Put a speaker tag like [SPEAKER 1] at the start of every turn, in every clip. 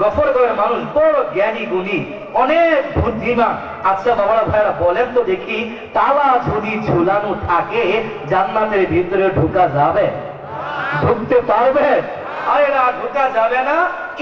[SPEAKER 1] গফরগড়ের মানুষ বড় জ্ঞানী, গুণী, অনেক বুদ্ধিমান। আচ্ছা বাবারা ভাইরা বলেন তো দেখি, তালা যদি ঝুলানো থাকে, জান্নাতের ভিতরে ঢুকা যাবে? ঢুকতে পারবে? আরে না, ঢুকা যাবে না।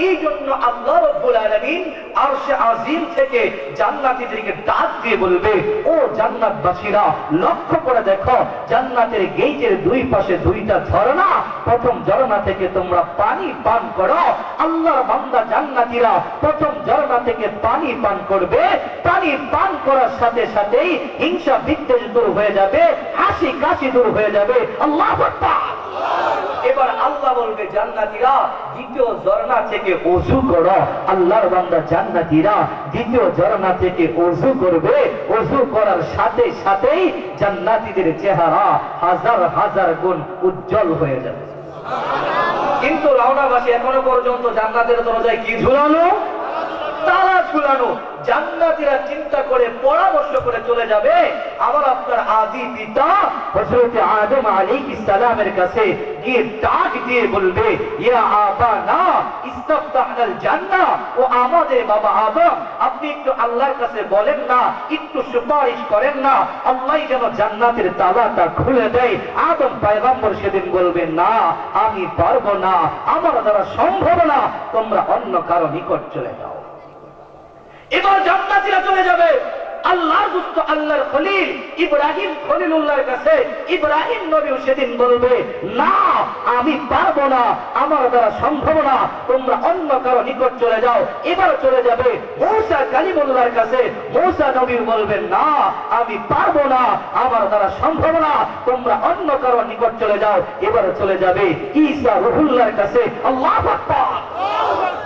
[SPEAKER 1] এই জন্য আল্লাহ রব্বুল আলামিন আরশে আজিম থেকে জান্নাতীদেরকে ডাক দিয়ে বলবে, ও জান্নাতবাসীরা, লক্ষ্য করে দেখো, জান্নাতের গেটের দুই পাশে দুইটা ঝর্ণা। প্রথম ঝর্ণা থেকে তোমরা পানি পান করো। আল্লাহর বান্দা জান্নাতীরা প্রথম ঝর্ণা থেকে পানি পান করবে। পানি পান করার সাথে সাথেই হিংসা বিদ্বেষ দূর হয়ে যাবে হাসি কাশি দূর হয়ে যাবে। আল্লাহ এবার আল্লাহ বলবে, জান্নাতীরা, দ্বিতীয় ঝর্ণা থেকে ওযু করো। আল্লাহর বান্দা জান্নাতীরা দ্বিতীয় ঝর্ণা থেকে ওযু করবে। ওযু করার সাথে সাথেই জান্নাতীদের চেহারা হাজার হাজার গুণ উজ্জ্বল হয়ে যাবে। কিন্তু রওনাবাসী এখনও পর্যন্ত জান্নাতের দরজায় কি ঝুলানো তালা ঝুলানো, জান্নাতীরা চিন্তা করে, পরামর্শ করে চলে যাবে। আবার আপনার আদি পিতা আদম সালামের কাছে গিয়ে ডাক দিয়ে বলবে ও আমাদের বাবা আদম, আপনি একটু আল্লাহর কাছে বলেন না, একটু সুপারিশ করেন না, আল্লাহ যেন জান্নাতের তালাটা খুলে দেয়। আদম পয়গম্বর সেদিন বলবে, না, আমি পারব না, আমার দ্বারা সম্ভব না, তোমরা অন্য কারও নিকট চলে যাও। এবার জান্নাতীরা চলে যাবে। আল্লাহর দুস্থ আল্লাহর খলিল, ইব্রাহিম খলিলুল্লাহর কাছে, ইব্রাহিম নবী সেদিন বলবে, না, আমি পারব না, আমার দ্বারা সম্ভব না, তোমরা অন্য কারও নিকট চলে যাও। এবার চলে যাবে মৌসা কালিমুল্লাহর কাছে। মৌসা নবী বলবেন না, আমি পারব না, আমার দ্বারা সম্ভব না, তোমরা অন্য কারও নিকট চলে যাও। এবার চলে যাবে ঈসা রুহুল্লাহর কাছে। আল্লাহ আকবার!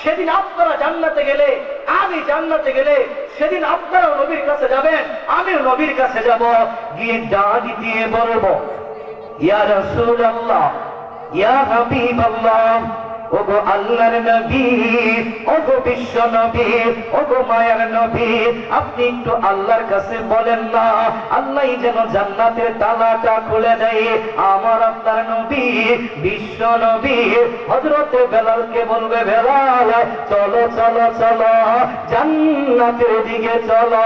[SPEAKER 1] সেদিন আপনারা জান্নাতে গেলে, আমি জান্নাতে গেলে, সেদিন আপনারা নবীর কাছে যাবেন আমি নবীর কাছে যাব। গিয়ে ডাক দিয়ে বলব, ইয়া রাসূলুল্লাহ, ইয়া হাবিবাল্লাহ ওগো আল্লাহর নবী, ওগো বিশ্ব নবী, ওগো মায়ার নবী, আপনি একটু আল্লাহর কাছে বলেন না, আল্লাহ যেন জান্নাতের তালাটা খুলে দেয়। আমার আপনার নবী, বিশ্ব নবী, হযরতে বেলালকে বলবে, বেলাল, চলো চলো চলো, জান্নাতের দিকে চলো।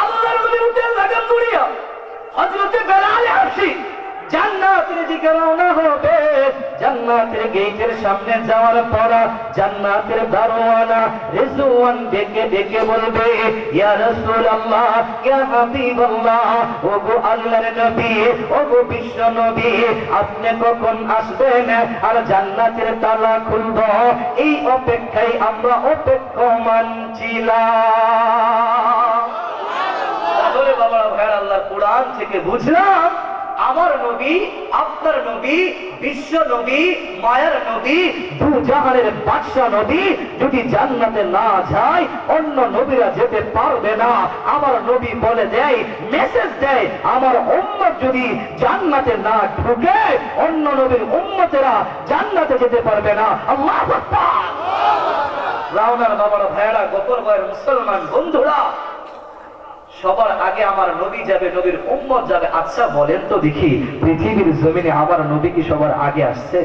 [SPEAKER 1] আল্লাহর নবী উঠে লাগাম দুনিয়া। হযরতে বেলাল আসি। জান্নাতের দিকে রওনা হবে। জান্নাতের গেটের সামনে যাওয়ার পর জান্নাতের দারোয়ানা রিজওয়ান ডেকে ডেকে বলবে, ইয়া রাসূলুল্লাহ, ইয়া হাবিবাল্লাহ, ওগো আল্লাহর নবী, ওগো বিশ্ব নবী, আপনি কখন আসবেন? আর জান্নাতের তালা খুলব। এই অপেক্ষায় আমরা অপেক্ষমান ছিলাম। তাহলে বাবা ভাইয়ার আল্লাহ কোরআন থেকে বুঝলাম আমার নবী, আপনার নবী, বিশ্ব নবী, মায়ার নবী দু জাহানের বাদশা নবী, যদি জান্নাতে না যায়, অন্য নবীরা যেতে পারবে না। আমার নবী বলে দেয় মেসেজ দেয়, আমার উম্মত যদি জান্নাতে না ঢুকে, অন্য নবীর উম্মতেরা জান্নাতে যেতে পারবে না। আল্লাহ রাওনার বাবার ভাইয়েরা গোপর ভয়ের মুসলমান বন্ধুরা সবার আগে আমার নবী যাবে, নবীর উম্মত যাবে। আচ্ছা বলেন তো দেখি, পৃথিবীর জমিনে আমার নবী কি সবার আগে আসছে?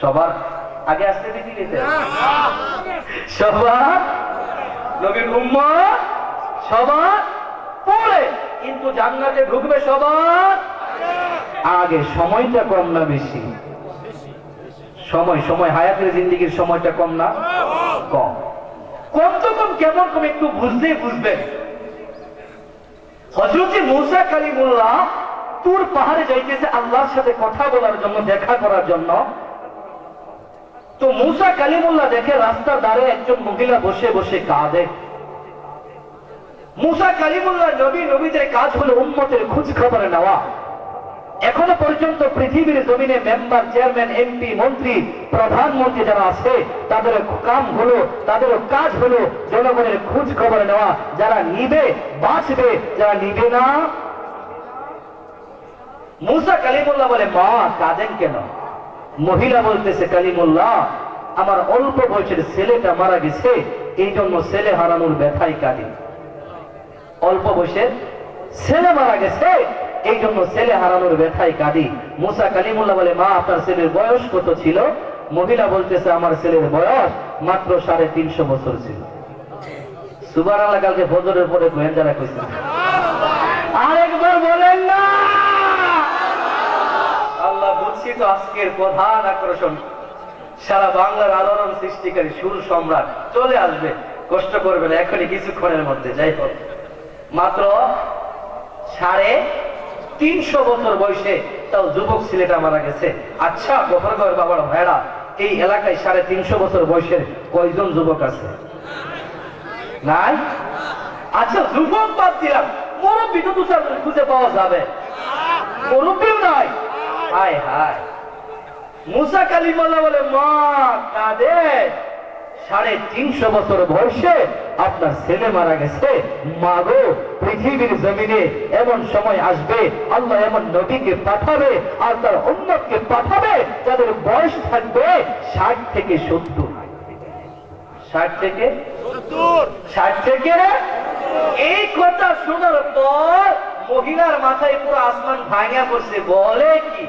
[SPEAKER 1] সবার আগে আসছে পৃথিবীতে? সবার? নবীর উম্মত? সবার? পরে কিন্তু জান্নাতে ঢুকবে সবার? আগে, সময়টা কম না বেশি? সময় সময়, হায়াতের জিন্দিগির সময়টা কম না? কম। কম তো কম কেমন কম একটু বুঝলেই বুঝবেন। হজরতি মুসা কালিমুল্লাহ তুর পাহাড়ে যাইতেছে আল্লাহর সাথে কথা বলার জন্য, দেখা করার জন্য। তো মুসা কালিমুল্লাহ দেখে রাস্তার ধারে একজন মহিলা বসে বসে কাঁদে। মুসা কালিমুল্লাহ নবী, নবীদের কাজ হলো উন্মতের খোঁজ খবর নেওয়া। এখনও পর্যন্ত পৃথিবীর জমিনে মেম্বার, চেয়ারম্যান এমপি মন্ত্রী, প্রধানমন্ত্রী যারা আছে, তাদের কাম হলো, তাদের কাজ হলো জনগণের খোঁজ খবর নেওয়া। যারা নিবে, বাঁচবে, যারা নিবে না, মুসা কালিমুল্লাহ বলে, মা, কাঁদেন কেন? মহিলা বলতেছে, কালিমুল্লাহ, আমার অল্প বয়সের ছেলেটা মারা গেছে এই জন্য ছেলে হারানোর ব্যথায় কাঁদি। অল্প বয়সের ছেলে মারা গেছে এই জন্য ছেলে হারানোর ব্যথায় কাঁদি। মুসা কালিমুল্লাহ বলে, মা, আপনার ছেলের বয়স কত ছিল? মহিলা বলতেছে, আমার ছেলের বয়স মাত্র সাড়ে তিনশো বছর ছিল। সুবার আল্লাহ কালকে ফজরের পরে গোয়েন্দারা কইছে। আরেকবার বলেন না! আল্লাহ বুঝছি তো আজকের প্রধান আকর্ষণ। সারা বাংলার আলোড়ন সৃষ্টিকারী সুর সম্রাট চলে আসবে। কষ্ট করবে না এখনই কিছুক্ষণের মধ্যে, যাই হোক। মাত্র সাড়ে তিনশো বছর বয়সে তাও যুবক ছেলেটা মারা গেছে। আচ্ছা গোফরগড় বাবার ভাইরা এই এলাকায় সাড়ে তিনশো বছর বয়সের কয়জন যুবক আছে? নাই? আচ্ছা যুবক বাদ দিলাম। মুরব্বী তো দু খুঁজে পাওয়া যাবে। মুরব্বীও নাই? হায় হায়। মুসা কালিমাল্লা বলে, মা, কাঁদে। সাড়ে তিনশো বছর বয়সে আপনার ছেলে মারা গেছে। মা গো পৃথিবীর জমিনে এমন সময় আসবে আল্লাহ এমন নবীকে পাঠাবে আর তার উন্নতকে পাঠাবে যাদের বয়স থাকবে ষাট থেকে সত্তর। ষাট থেকে ষাট থেকে? এই কথা শোনার পর মহিলার মাথায় পুরো আসমান ভাঙা পড়ছে বলে কি?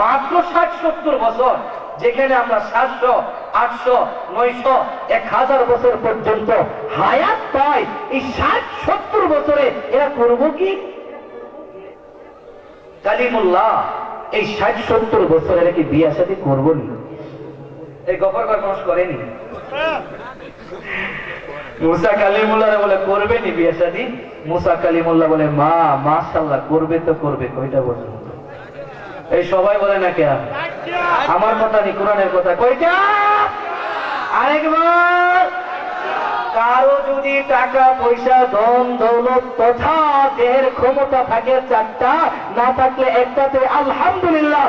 [SPEAKER 1] মাত্র ষাট সত্তর বছর যেখানে আমরা সাতশো আটশো, নয়শো, এক হাজার বছর পর্যন্ত হায়াত পাই এই ষাট, সত্তর বছরে এরা করব কি? কালিমুল্লাহ, এই ষাট, সত্তর বছর এরা কি বিয়ে সাথে করব নি? এই গফর মানুষ করেনি? মুসা কালিমুল্লাহ বলে, করবে নি বিয়ে শাদী মুসা কালিমুল্লাহ বলে, মা মাশাল্লাহ করবে তো করবে, কয়টা পর্যন্ত এই সবাই বলে না কে আমার কথা নি, কোরআনের কথা, কয়টা? আরেকবার। কারও যদি টাকা, পয়সা, ধন, দৌলত তথা দেহের ক্ষমতা থাকে চারটা, না থাকলে একটাতে আলহামদুলিল্লাহ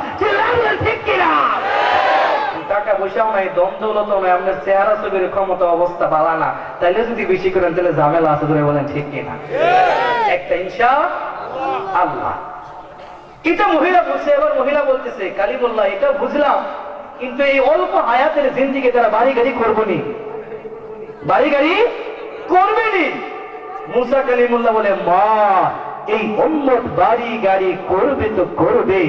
[SPEAKER 1] ঠিক কিনা? টাকা পয়সাও নাই দম আপনার চেহারা ছবির ক্ষমতা অবস্থা না। তাইলে যদি বেশি করেন তাহলে ঝামেলা আছে ধরে বলেন, ঠিক কিনা? একটা ইনশা আল্লাহ। এটা মহিলা বলছে, এবার মহিলা বলতেছে, কালিমুল্লাহ, এটা বুঝলাম। কিন্তু এই অল্প হায়াতের জিন্দিগি তারা বাড়ি গাড়ি করব নি, বাড়ি গাড়ি করবে নি। মুসা কালিমুল্লাহ বলে, মা, এই উম্মত বাড়ি গাড়ি করবে তো করবে,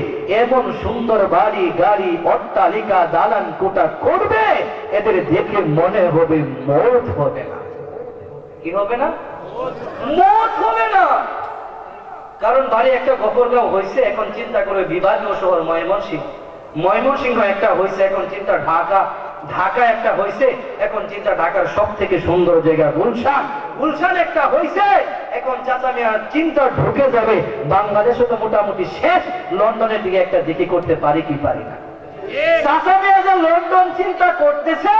[SPEAKER 1] এমন সুন্দর বাড়ি গাড়ি, অট্টালিকা, দালান কোটা করবে, এদের দেখে মনে হবে মত হবে না। কি হবে না? মত হবে না। কারণ বাড়ি একটা গফরগাঁও হয়েছে এখন চিন্তা করে বিভাগীয় শহর ময়মনসিংহ। ময়মনসিংহ একটা হয়েছে এখন চিন্তা ঢাকা। ঢাকা একটা হয়েছে এখন চিন্তা ঢাকার সব থেকে সুন্দর জায়গা গুলশান। গুলশান একটা হয়েছে এখন চাচা মিয়া চিন্তা ঢুকে যাবে। বাংলাদেশে তো মোটামুটি শেষ। লন্ডনের দিকে একটা দিকে করতে পারি কি পারি না। চাচা লন্ডন চিন্তা করতেছে,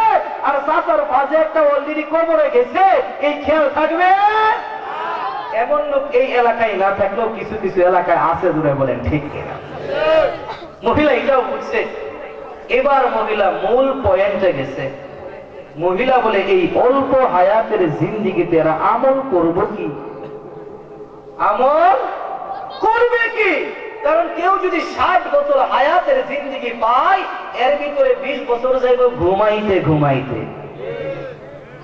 [SPEAKER 1] আর চাচার ভাজে একটা অলরেডি কবরে গেছে, এই খেয়াল থাকবে? এমন লোক এই এলাকায় না থাকলেও কিছু কিছু এলাকায় আছে দূরে বলেন, ঠিক কিনা? মহিলা এটাও বুঝছে। এবার মহিলা মূল পয়েন্টে গেছে। মহিলা বলে, এই অল্প হায়াতের জিন্দিগিতে এরা আমল করব কি? আমল করবে কি? কারণ কেউ যদি ষাট বছর হায়াতের জিন্দিগি পায়, এর ভিতরে বিশ বছর যাইব ঘুমাইতে ঘুমাইতে।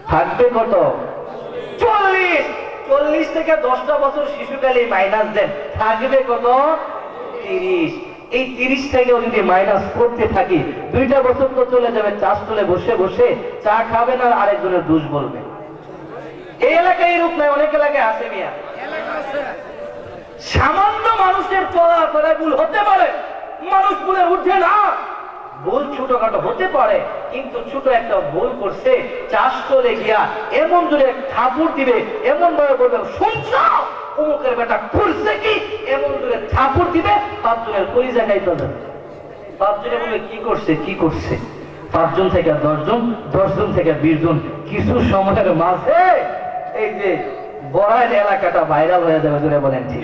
[SPEAKER 1] থাকবে কত? চল্লিশ। চল্লিশ থেকে দশটা বছর শিশুকালে মাইনাস দেন। থাকবে কত? তিরিশ। এই তিরিশ থেকেও যদি মাইনাস করতে থাকি, দুইটা বছর তো চলে যাবে চাষ তুলে বসে বসে চা খাবেন আর আরেকজনের দোষ বলবে। এই এলাকায় এরূপ নাই, অনেক এলাকায় আছে মিয়া। সামান্য মানুষের চলা ফেরা ভুল হতে পারে, মানুষ ভুলে উঠে না। ভুল ছোটখাটো হতে পারে, কিন্তু ছোট একটা ভুল করছে, চাষ চলে গিয়া এমন জোরে ঠাকুর দিবে, এমন ভাবে বলবে শুনছ? অমুকের বেটা করছে কি? এমন জোরে ঠাকুর দিবে পাঁচজনের কলি জায়গায় তো যাবে পাঁচজনে বলবে কি করছে? কি করছে? পাঁচজন থেকে দশজন দশজন থেকে বিশ জন কিছু সময়ের মাঝে এই যে বড়াইল এলাকাটা ভাইরাল হয়ে যাবে জোরে বলেন ঠিক।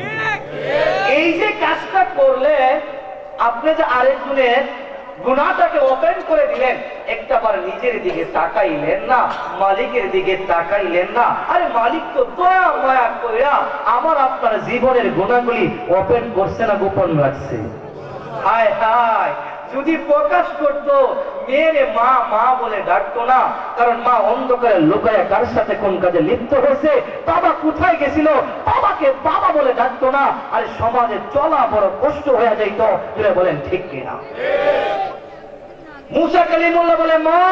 [SPEAKER 1] এই যে কাজটা করলে আপনি যে আরেকজনের গুণাটাকে ওপেন করে দিলেন। একটা বার নিজের দিকে তাকাইলেন না, মালিকের দিকে তাকাইলেন না। আরে মালিক তো দয়া, মায়া কইরা আমার আপনার জীবনের গুণাগুলি ওপেন করছে না, গোপন রাখছে। আয় হায়। যদি প্রকাশ করতো, মেয়েরে মা মা বলে ডাকতো না, কারণ মা অন্ধকারে লুকায় কার সাথে কোন কাজে লিপ্ত হয়েছে? বাবা কোথায় গেছিল? বাবাকে বাবা বলে ডাকতো না, আরে সমাজে চলা বড় কষ্ট হয়ে যাইত। জুড়ে বলেন, ঠিক কিনা? মুসা কালিমুল্লাহ বলে, মা,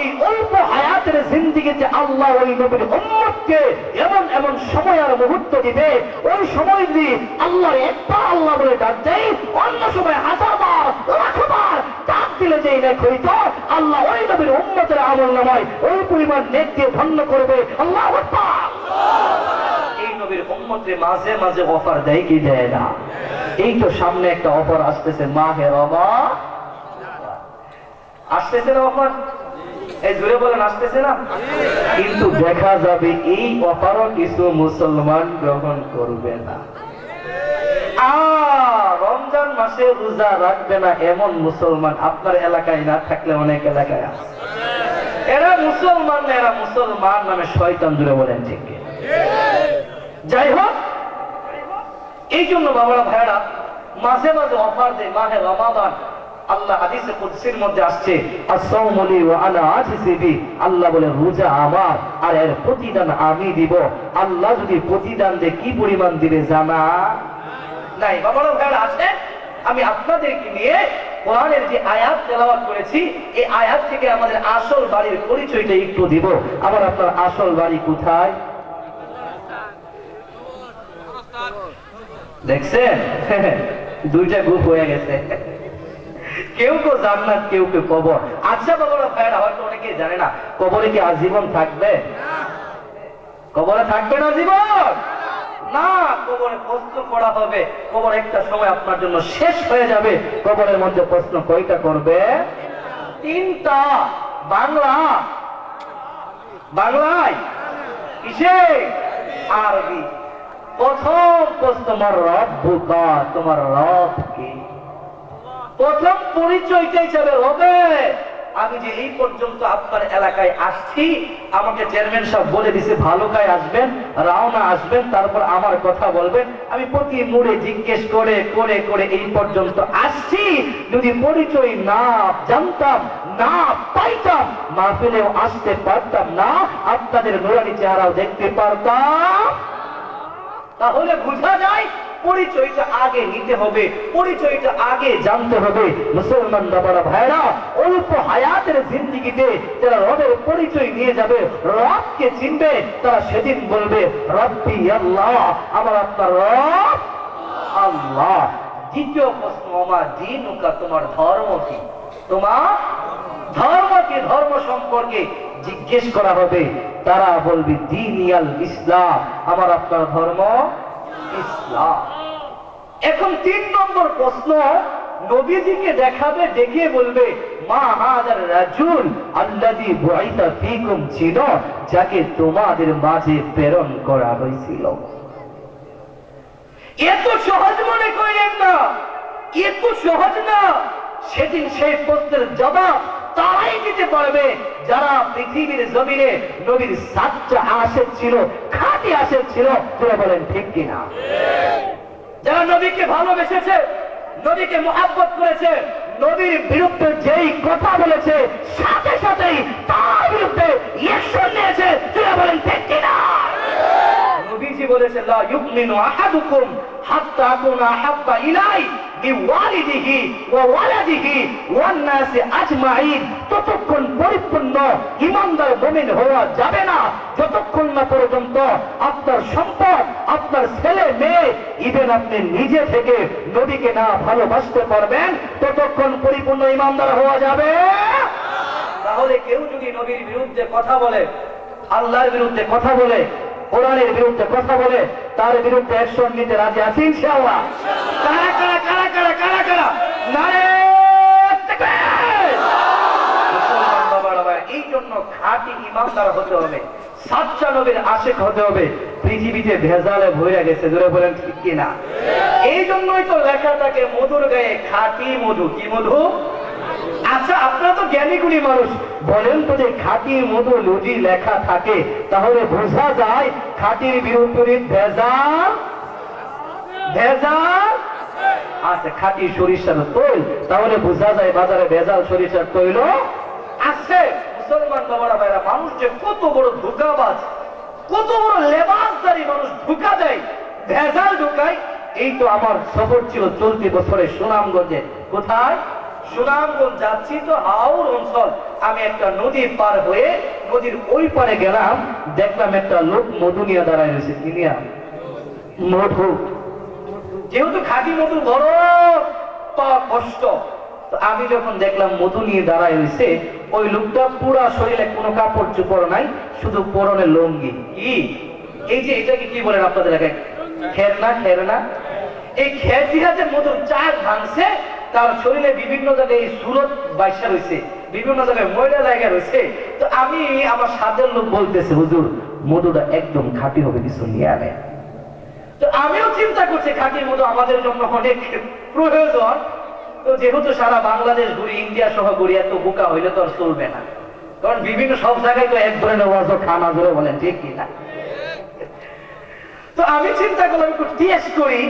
[SPEAKER 1] এই অল্প হায়াতের জিন্দিগিতে আল্লাহ ওই নবীর উম্মতকে এমন এমন সময় আর মুহূর্ত দিবে। ওই সময় যদি আল্লাহর একবার আল্লাহ বলে ডাক দেয়, অন্য সময় হাজার নেক হইত আল্লাহ ওই নবীর উম্মতের আমল নামায় ওই পরিমাণ নেক দিয়ে ধন্য করবে। আল্লাহ এই নবীর উম্মতে মাঝে মাঝে অফার দেয় কি দেয় না? এই তো সামনে একটা অফার আসতেছে, মাহে রবা আসতেছে না অফার? এই জুড়ে বলেন, আসতেছে না? কিন্তু দেখা যাবে এই অফারও কিছু মুসলমান গ্রহণ করবে না। রমজান মাসে রোজা রাখবে না এমন মুসলমান? আপনার এলাকায় না থাকলে অনেক এলাকায় আছে। এরা মুসলমান না, এরা মুসলমান নামে শয়তান জুড়ে বলেন, ঠিক যাই হোক, এই জন্য বাবারা ভাইরা মাঝে মাঝে অফার দেয় মাহে রমাদান। আল্লাহ হাদিসে কুদসির মধ্যে আসছে আসসালামুলি ওয়া আনা আজিসিবি আল্লাহ বলে, রোজা আমার, আর এর প্রতিদান আমি দিব। আল্লাহ যদি প্রতিদান দে কি পরিমাণ দিবে জানা? নাই বাবারা ভাইরা আছে আমি আপনাদেরকে নিয়ে কোরআনের যে আয়াত তেলাওয়াত করেছি, এই আয়াত থেকে আমাদের আসল বাড়ির পরিচয়টা একটু দিব। আবার আপনার আসল বাড়ি কোথায়? দেখছেন? দুইটা গ্রুপ হয়ে গেছে। কেউ কেউ জান্নাত, কেউ কেউ কবর। আচ্ছা বাবারা ভাইরা হয়তো অনেকে জানে না। কবরে কি আজীবন থাকবে? কবরে থাকবে না জীবন কবরে প্রশ্ন করা হবে। কবর একটা সময় আপনার জন্য শেষ হয়ে যাবে। কবরের মধ্যে প্রশ্ন কয়টা করবে? তিনটা। বাংলা? বাংলায়? আরবি। প্রথম প্রশ্ন, তোমার রব বুকা, তোমার রব কি? প্রথম আমি যে এই পর্যন্ত আপনার এলাকায় আসছি, আমাকে চেয়ারম্যান সাহেব বলে দিছে, ভালো কায় আসবেন, রাওনা আসবেন, তারপর আমার কথা বলবেন। আমি প্রতি মুড়ে জিজ্ঞেস করে করে করে এই পর্যন্ত আসছি। যদি পরিচয় না জানতাম, না পাইতাম, মাহফিলেও আসতে পারতাম না, আপনাদের নুরানি চেহারাও দেখতে পারতাম। তাহলে বোঝা যায় পরিচয়টা আগে নিতে হবে, পরিচয়টা আগে জানতে হবে। মুসলমান বাবারা ভাইরা অল্প হায়াতের জিন্দিগিতে যারা রবের পরিচয় নিয়ে যাবে, রবকে চিনবে, তারা সেদিন বলবে, রব্বি আল্লাহ, আমার আপনার রব আল্লাহ। দ্বিতীয় প্রশ্ন আমার দিন তোমার ধর্ম কি? তোমার ধর্ম কি? ধর্ম সম্পর্কে জিজ্ঞেস করা হবে। তারা বলবে, দিন ইয়াল ইসলাম, আমার আপনার ধর্ম ইসলাম। এখন তিন নম্বর প্রশ্ন, নবীজিকে দেখাবে দেখে বলবে, মা হাজার রাজুল আল্লাদি বুআইতা ফিকুম ছিল, যাকে তোমাদের মাঝে প্রেরণ করা হয়েছিল। এত সহজ মনে করেন না এত সহজ না। সেদিন সেই প্রশ্নের জবাব তারাই দিতে পারবে। যারা পৃথিবীর জমিনে নবীর সাতটা আশের ছিল, খাঁটি আশের ছিল, তোরা বলেন, ঠিক কিনা? যারা নবীকে ভালোবেসেছে, নবীকে মোহাব্বত করেছে, নবীর বিরুদ্ধে যেই কথা বলেছে, সাথে সাথেই তার বিরুদ্ধে ইলেকশন নিয়েছে, তোরা বলেন, ঠিক কিনা? নবীজি বলেছে, লা ইউমিনু আহাদুকুম হাত্তা আকুনা ইলাই ওয়া ওয়ালাদিহি ওয়ান নাসি আজমাইন ততক্ষণ পরিপূর্ণ ইমানদার মুমিন হওয়া যাবে না। যতক্ষণ না পর্যন্ত আপনার সম্পদ, আপনার ছেলে মেয়ে ইভেন আপনি নিজে থেকে নবীকে না ভালোবাসতে পারবেন, ততক্ষণ পরিপূর্ণ ইমানদার হওয়া যাবে। তাহলে কেউ যদি নবীর বিরুদ্ধে কথা বলে, আল্লাহর বিরুদ্ধে কথা বলে কোরআনের বিরুদ্ধে কথা বলে, তার বিরুদ্ধে অ্যাকশন নিতে রাজি আছি ইনশাআল্লাহ। কারা কারা কারা কারা কারা কারা? নারে এই জন্য হতে হবে হতে হবে। ভেজালে বলেন এই জন্যই তো লেখা থাকে, মধুর গায়ে খাঁটি মধু। কি মধু? আচ্ছা আপনারা তো জ্ঞানী গুণী মানুষ। বলেন তো যে খাঁটি মধু যদি লেখা থাকে, তাহলে বোঝা যায় খাঁটির বিপরীত ভেজাল? ভেজাল? আচ্ছা খাঁটি সরিষার তৈল। তাহলে বোঝা যায় বাজারে ভেজাল সরিষার তৈল আছে। মুসলমান বাবারা ভাইরা, মানুষ যে কত বড় ধোকাবাজ, কত বড় লেবাসদারি মানুষ ধোকা দেয়, ভেজাল ঢুকায়, এই তো আমার সফর ছিল চলতি বছরে সুনামগঞ্জে। কোথায়? সুনামগঞ্জ যাচ্ছি তো হাওর অঞ্চল। আমি একটা নদী পার হয়ে নদীর ওই পারে গেলাম, দেখলাম একটা লোক মধু নিয়ে দাঁড়ায় রয়েছে। কি নিয়ে? মধু। যেহেতু খাঁটি মধু বড় কষ্ট। আমি যখন দেখলাম মধু নিয়ে দাঁড়ায় হয়েছে ওই লোকটা পুরা শরীরে কোনো কাপড় চোপড় নাই, শুধু পরনে লঙ্গি। কি? এই যে এটাকে কি বলেন আপনাদের এলাকায় খেরনা খেরনা এই খের যে মধুর চাক ভাঙছে তার শরীরে বিভিন্ন জায়গায় সুরত বাইসা রয়েছে, বিভিন্ন জায়গায় ময়লা জায়গা রয়েছে। তো আমি আমার সাদের লোক বলতেছে, হুজুর, মধুটা একদম খাঁটি হবে, কিছু নিয়ে আনে। তো আমিও চিন্তা করছি খাঁটির মতো আমাদের জন্য অনেক প্রয়োজন। তো যেহেতু সারা বাংলাদেশ ঘুরি ইন্ডিয়া সহ ঘুরি এত বোকা হইলে তো আর চলবে না। কারণ বিভিন্ন সব জায়গায় তো এক ধরনের ওয়াজ খানা ধরে বলেন, ঠিক কি না? তো আমি চিন্তা করলাম, একটু টেস্ট করি।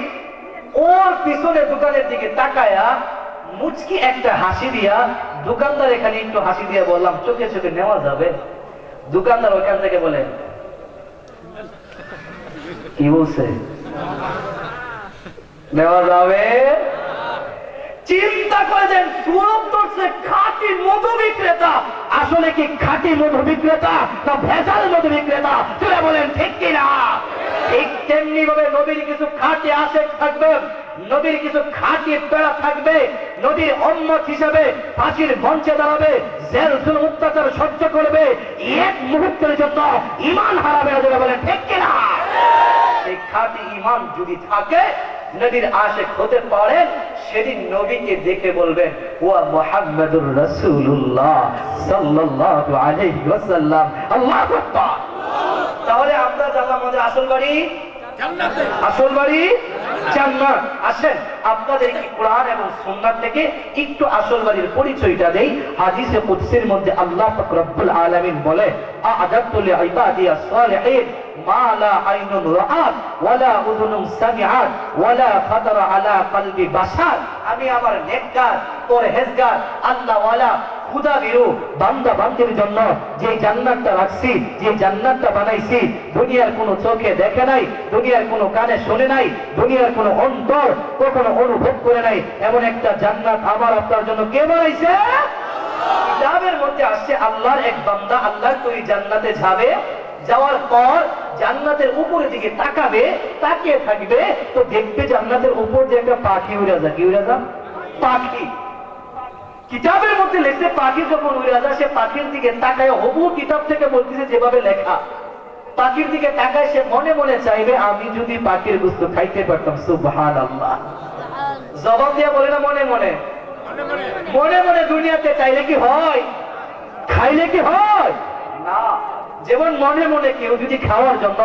[SPEAKER 1] ওর পিছনে দোকানের দিকে তাকায়া মুচকি একটা হাসি দিয়া দোকানদার এখানে একটু হাসি দিয়া বললাম, চোখে চোখে নেওয়া যাবে? দোকানদার ওখান থেকে বলে, কি বলছে? নেওয়া যাবে? চিন্তা করে দেন, সুরত ধরছে খাঁটি মধু বিক্রেতা। আসলে কি খাঁটি মধু বিক্রেতা? না ভেজাল মধু বিক্রেতা? চলে বলেন, ঠিক কিনা? ঠিক তেমনি ভাবে নবীর কিছু খাঁটি আসে থাকবে নদীর কিছু খাঁটি পেড়া থাকবে নদীর অন্মত হিসাবে ফাঁসির মঞ্চে দাঁড়াবে জেল জুল অত্যাচার সহ্য করবে এক মুহূর্তের জন্য ইমান হারাবে না চলে বলেন ঠিক কিনা? সেই খাঁটি ইমান যদি থাকে নবীর আশেক হতে পারেন সেদিন নবীকে দেখে বলবেন ওয়া মুহাম্মাদুর রাসূলুল্লাহ সাল্লাল্লাহু আলাইহি ওয়াসাল্লাম। আল্লাহু আকবার। তাহলে আমরা জানলাম আমাদের আসল বাড়ি? আসল বাড়ি? জান্নাত আসেন আপনাদের কি কোরআন এবং সুন্নাত থেকে একটু আসল পরিচয়টা দেই। হাদিসে কুদসির মধ্যে আল্লাহ পাক রব্বুল আলামিন বলে আ'দাতু লিইবাদিয়াস সালিহিন মা লা আইনুন রাআত ওয়ালা উযুনুন সামিআত ওয়ালা খাতারা আলা কলবি বাশার আমি আমার নেককার, পরহেজগার, আল্লাহওয়ালা খুদা বিরু বান্দা বান্দির জন্য যে জান্নাতটা রাখছি, যে জান্নাতটা বানাইছি, দুনিয়ার কোনো চোখে দেখে নাই, দুনিয়ার কোনো কানে শুনে নাই, দুনিয়ার কোনো অন্তর কখনো অনুভব করে নাই, এমন একটা জান্নাত আমার আপনার জন্য কে বানাইছে? কিতাবের মধ্যে আসছে আল্লাহর এক বান্দা, আল্লাহর তৈরি জান্নাতে যাবে, যাওয়ার পর জান্নাতের উপরের দিকে তাকাবে, তাকিয়ে থাকবে, তো দেখবে জান্নাতের উপর যে একটা পাখি উড়ে যা কি উড়ে যা পাখি। কিতাবের মধ্যে লেখছে পাখি যখন উড়ে আসা সে পাখির দিকে তাকায় হবু কিতাব থেকে বলতেছে যেভাবে লেখা। পাখির দিকে তাকায় সে মনে মনে চাইবে আমি যদি পাখির গুস্ত খাইতে পারতাম সুবহান আল্লাহ জবাব দিয়া বলে না মনে মনে। মনে মনে দুনিয়াতে চাইলে কি হয়? খাইলে কি হয়? না। যেমন মনে মনে কেউ যদি খাওয়ার জন্য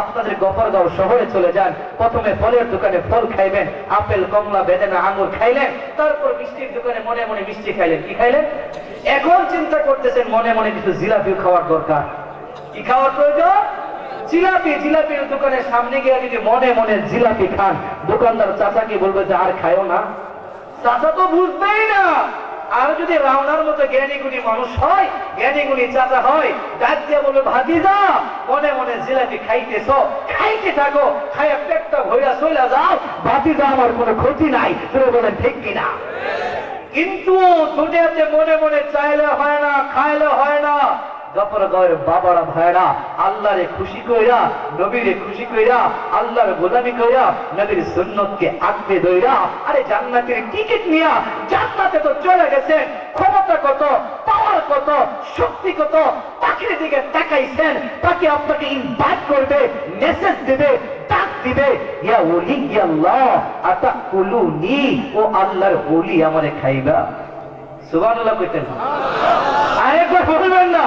[SPEAKER 1] আপনাদের গফরগাঁও শহরে চলে যান, প্রথমে ফলের দোকানে ফল খাইবেন, আপেল, কমলা, বেদানা আঙ্গুর খাইলেন, তারপর মিষ্টির দোকানে মনে মনে মিষ্টি খাইলেন, কি খাইলেন? এখন চিন্তা করতেছেন মনে মনে কিছু জিলাপি খাওয়ার দরকার। কি খাওয়ার প্রয়োজন? জিলাপি, জিলাপির দোকানের সামনে গিয়ে যদি মনে মনে জিলাপি খান, দোকানদার চাচাকে বলবে যে, আর খায়ও না। চাচা তো বুঝবেই না। আর যদি রাওনার মতো জ্ঞানী গুণী মানুষ হয় জ্ঞানী গুণী চাচা হয়, ডাক দিয়ে বলবে ভাতি যা মনে মনে জিলাপি খাইতেছ, খাইতে থাকো, খাইয়া পেটটা ভইরা চলে যাও ভাতি যা আমার কোনো ক্ষতি নাই তুমি বলেন ঠিক কিনা? কিন্তু দুনিয়াতে মনে মনে চাইলে হয় না, খাইলে হয় না গপর গয়ের বাবারা ভাইরা আল্লাহরে খুশি কইরা, নবীরে খুশি কইরা, আল্লাহর গোলামি কইরা, নবীর সুন্নতকে আঁকড়ে দইরা আরে জান্নাতের টিকিট নিয়া জান্নাতে তো চলে গেছেন ক্ষমতা কত পাওয়ার কত, শক্তি কত, পাখির দিকে তাকাইছেন, তাকে আপনাকে ইনভাইট করবে মেসেজ দেবে, ডাক দিবে, ইয়া ওলি আল্লাহ আতা কুলুনি ও আল্লাহর ওলি আমারে খাইবা। সুবহানাল্লাহ কইতেন আরেকবার বলবেন না।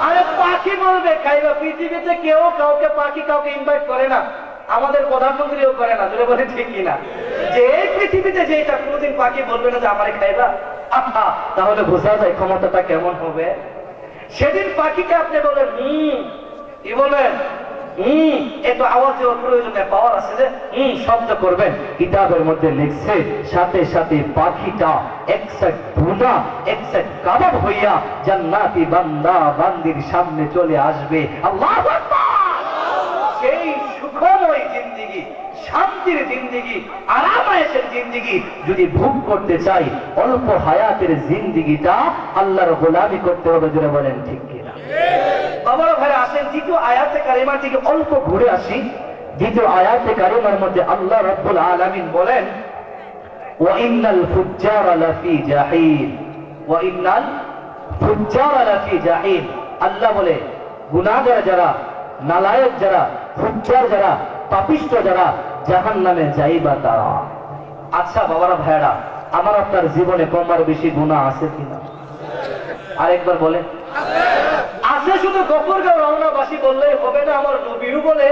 [SPEAKER 1] আরে পাখি বলবে কাইবা পৃথিবীতে কেউ কাউকে পাখি কাউকে ইনভাইট করে না। আমাদের প্রধানমন্ত্রীও করে না তুলে বলে ঠিক কিনা। যে পৃথিবীতে যেটা কোনোদিন পাখি বলবে না যে আমারে খাইবা আহা, তাহলে বোঝা যায় ক্ষমতাটা কেমন হবে। সেদিন পাখিকে আপনি বলেন হম কি বলেন? এত প্রয়োজনে পাওয়ার আছে যে শব্দ করবেন কিতাবের মধ্যে লিখছে, সাথে সাথে পাখিটা ধুনা কাবাব হইয়া জান্নাতি বান্দা বান্দির সামনে চলে আসবে। আল্লাহ সেই সুখময় জিন্দিগি, শান্তির জিন্দিগি, আরামায়েশের জিন্দিগি যদি ভোগ করতে চাই, অল্প হায়াতের জিন্দিগিটা আল্লাহর গোলামি করতে হবে জুড়ে বলেন ঠিক কিনা? বাবার ভাই আসেন, দ্বিতীয় আয়াতে কারিমার দিকে অল্প ঘুরে আসি। দ্বিতীয় আয়াতে কারিমার মধ্যে আল্লাহ রব্বুল আলামিন বলেন ওয়াইন্নাল ফুজ্জারা জাহিম। ওয়াইন্নাল ফুজ্জারা জাহিম। আল্লাহ বলে, গুনাহগার যারা, নালায়েক যারা, ফুজ্জার যারা, পাপিষ্ট যারা, জাহান্নামে যাইবা তারা। আচ্ছা বাবারা ভাইরা আমার আপনার জীবনে কম আর বেশি গুনাহ আছে কিনা? আরেকবার বলেন। আছে শুধু গফরগাঁও রওনাবাসী বললেই হবে না, আমার নবীও বলে,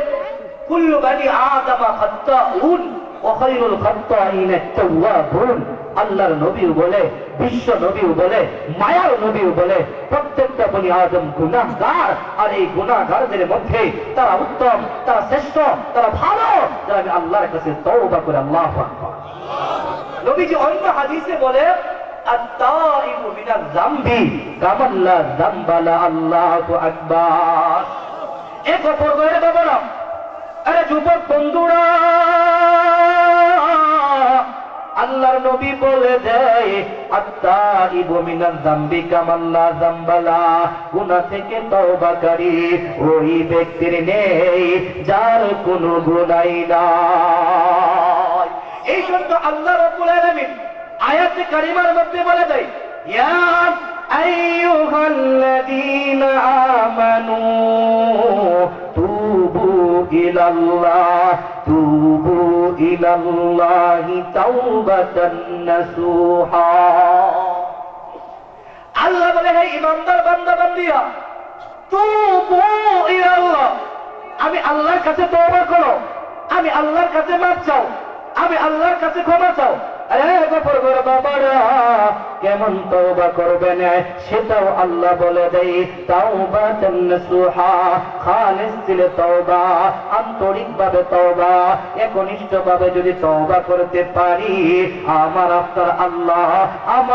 [SPEAKER 1] কুল্লু বানি আদামা খাত্তাউন ওয়া খায়রুল খাত্তাইনা তাওয়াবুন আল্লাহর নবীও বলে, বিশ্ব নবীও বলে, মায়ার নবীও বলে, প্রত্যেকটা বনি আদম গুনাহগার, আর এই গুনাহগারদের মধ্যে তারা উত্তম, তারা শ্রেষ্ঠ, তারা ভালো, যারা আমি আল্লাহর কাছে তওবা করে, আল্লাহু নবীজি অন্য হাদিসে বলে আত্তাইবু মিনাল যামবি কামান লা যামবা লা আল্লাহু আকবার এ কপর করে বাবারা, আরে যুবক বন্ধুরা, আল্লাহর নবী বলে দেয়, আত্তাইবু মিনাল যামবি কামান লা যামবা লা। গুনাহ থেকে তওবাকারী ওই ব্যক্তির নেই, যার কোনো গুনাহ নাই। এই জন্য আল্লাহ রাব্বুল আলামিন আয়াতে কারিমার মধ্যে বলে দেয় ইয়া আইয়ুহাল্লাযীনা আমানু, তুবু ইলাল্লাহ, তুবু ইলাল্লাহি তাওবাতান নাসুহা। আল্লাহ বলে, হে ইমানদার বান্দা বান্দিরা তুবু ইলাল্লাহ, আমি আল্লাহর কাছে তওবা করো, আমি আল্লাহর কাছে মাফ চাও, আমি আল্লাহর কাছে ক্ষমা চাও। কেমন তওবা করবেন? সেটাও আল্লাহ বলে দেয়, তাওবা নাসুহা খালিস দিলে তওবা। আন্তরিক ভাবে তওবা একনিষ্ঠ ভাবে যদি তওবা করতে পারি, আমার আপনার আল্লাহ, আমার